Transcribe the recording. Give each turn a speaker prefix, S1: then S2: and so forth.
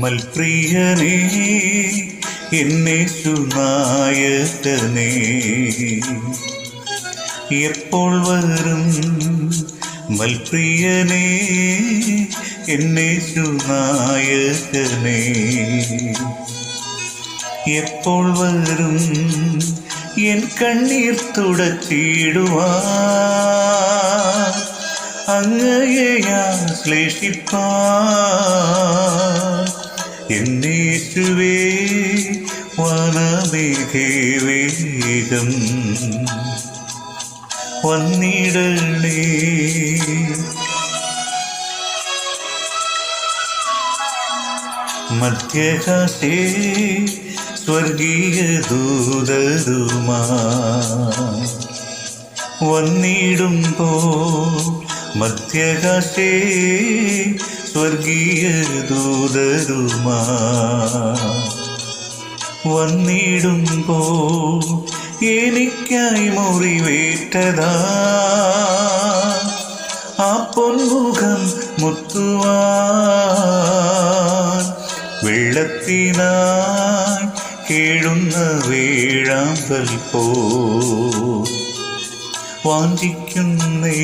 S1: മൽപ്രിയനേ എന്നെ സുനായകനേ എപ്പോൾ വരും മൽപ്രിയനേ എന്നെ സുനായകനേ എപ്പോൾ വരും എൻ കണ്ണീർ തുടച്ചിടുവാ അങ്ങയെ ഞാൻ ശ്ലേഷിപ്പാ എന്നേറ്റുവേ വനമേഘേ വേഗം വന്നിടണേ. മധ്യകാശേ സ്വർഗീയ ദൂതരുമാ. വന്നിടുമ്പോ മധ്യകാശേ സ്വർഗീയ ദൂതരുമാ. വന്നിടുമ്പോ എനിക്കായി മുറിവേറ്റതാ. ആ പൊൻമുഖം മുത്തുവാൻ വെള്ളത്തിനായി കേഴുന്ന വീഴാമ്പൽ പോ. വാഞ്ചിക്കുന്നേ.